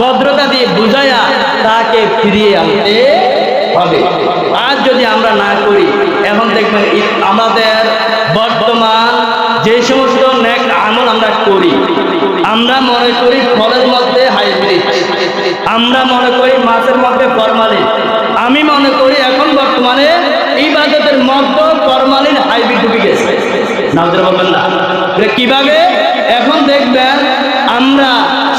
ভদ্রতা দিয়ে বুঝাইয়া তাকে ফিরিয়ে আনতে হবে। আর যদি আমরা না করি, এখন দেখবেন আমাদের বর্তমান যে সমস্ত নেক আমল আমরা করি, আমরা মনে করি ফলের মধ্যে হাইব্রিড, আমরা মনে করি মাছের মধ্যে ফরমালিন, আমি মনে করি এখন বর্তমানে এই ইবাদতের মধ্যে ফরমালিন, হাইব্রিড ঢুকে গেছে। নাজরা বলবেন না। কীভাবে? এখন দেখবেন আমরা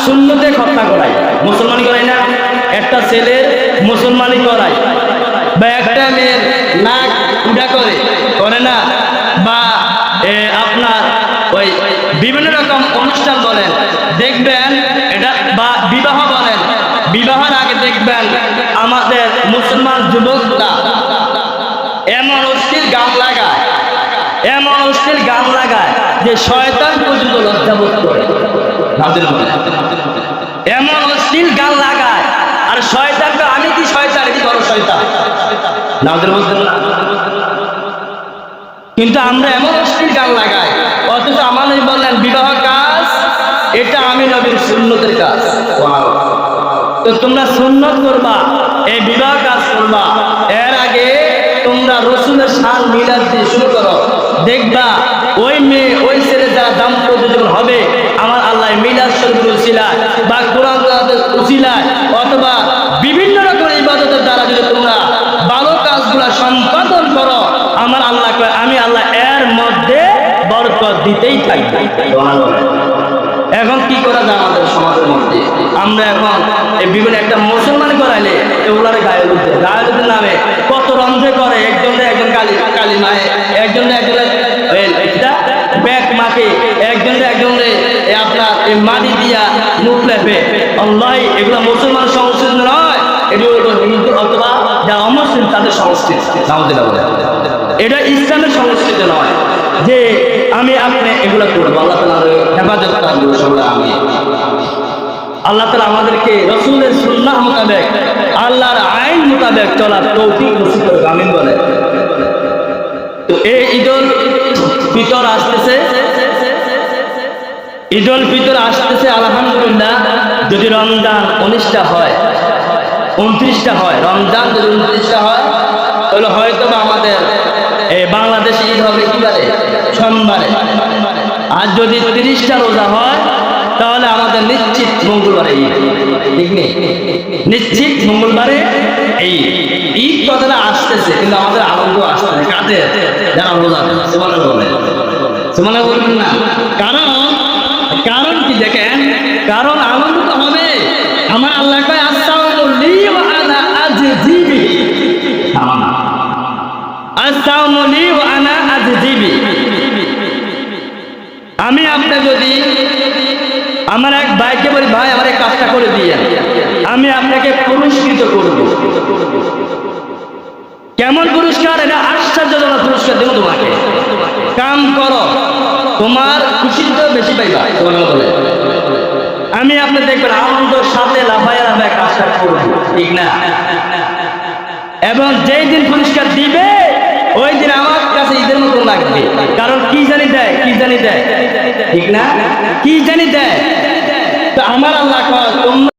শূন্যতে হত্যা করাই মুসলমানি করাই না একটা ছেলের মুসলমানি করায়। বা একটা মেয়ের নাক উডা করে। করে না? বা আপনার ওই বিভিন্ন রকম অনুষ্ঠান বলেন, দেখবেন এটা, বা বিবাহ বলেন, বিবাহের আগে দেখবেন আমাদের মুসলমান যুবকরা এমন অস্থির গান লাগায়, এমন অস্থির গান লাগায় যে শয়তান পর্যন্ত লজ্জাবোধ করে। এমন অশ্লীল গান লাগায় আর শয়তানকে আমি কি শয়তান? এটি বড় শয়তান। নাজির বলতেন না কিন্তু আমরা এমন অশ্লীল গান লাগাই, অথচ আমাদের বললেন, বিবাহ কাজ, এটা আমি নবীর সুন্নতের কাজ। তো তোমরা সুন্নত করবা, এই বিবাহ কাজ করবা। এর আগে তোমরা রসুলের সাল মিলাদ দিয়ে শুরু করো। দেখবা, ওই মেয়ে ওই ছেলে যারা দাম্পত্য জীবন হবে আমার আল্লাহ মিলাদ শরীফের উসিলায় বা কোরআন তেলাওয়াতের উসিলায় অথবা বিভিন্ন রকমের ইবাদতের দ্বারা যদি তোমরা ভালো কাজগুলো সম্পাদন করো আমার আল্লাহ কয়, আমি আল্লাহ এর মধ্যে বরকত দিতেই থাকব এখন কি করা যায় আমাদের সমাজের মধ্যে? আমরা এখন বিভিন্ন একটা মুসলমান করাইলে এগুলার গায়ে উঠতে গায়ে উঠতে নামে কত রন্ধে করে, একজন একজন কালী কালী মায়ে, একজন একজন ব্যাগ দিয়া নয় সংস্কৃতি। এটা ইসলামের সংস্কৃতি। আমি আপনি এগুলো করব। আল্লাহ তালা হেফাজত করব আমি আল্লাহ তালা আমাদেরকে রসুলের সুন্নাহ মোতাবেক, আল্লাহর আইন মোতাবেক চলার তৌফিক নসিব বলে তো এই ঈদুল ফিতর আসতেছে। ঈদুল ফিতর আসতেছে, আলহামদুলিল্লাহ। যদি রমজান উনিশটা হয়, উনত্রিশটা হয়, রমজান যদি উনত্রিশটা হয়, তাহলে হয়তো আমাদের বাংলাদেশে ঈদ হবে কিবারে সোমবারে। আর যদি তিরিশটা রোজা হয় তাহলে আমাদের নিশ্চিত মঙ্গলবারে ঈদ। ঠিক নেই? নিশ্চিত মঙ্গলবারে এই ঈদ কথাটা আসতেছে কিন্তু আমাদের আনন্দ আসতেছে। কাদের? যারা রোজা সমানে বলে সমানে বলবেন না। কারণ কারণ কি দেখেন? কারণ আনন্দ তো হবে। আমার আল্লাহ কয় লি ওয়া আনা আমি আপনি যদি আমার এক ভাইকে বলি, ভাই, আমার এই কাজটা করে দিয়ে। আমি আপনাকে পুরস্কৃত করব। কেমন পুরস্কার? এটা আশ্চর্যজনক পুরস্কার দেবো তোমাকে। কাম করো, তোমার খুশি তো বেশি পাইবা, তোমার বলে। আমি আপনি দেখবেন আনন্দের সাথে লাফায় লাফায় কাজটা করব, ঠিক না? এবং যেই দিন পুরস্কার দিবে, ওই দিন আমার কাছে ঈদের মতো লাগবে। কারণ কি জানি দেয়, কি জানি দেয়? ঠিক না? কি জানি দেয়? তো আমার আল্লাহ তোমরা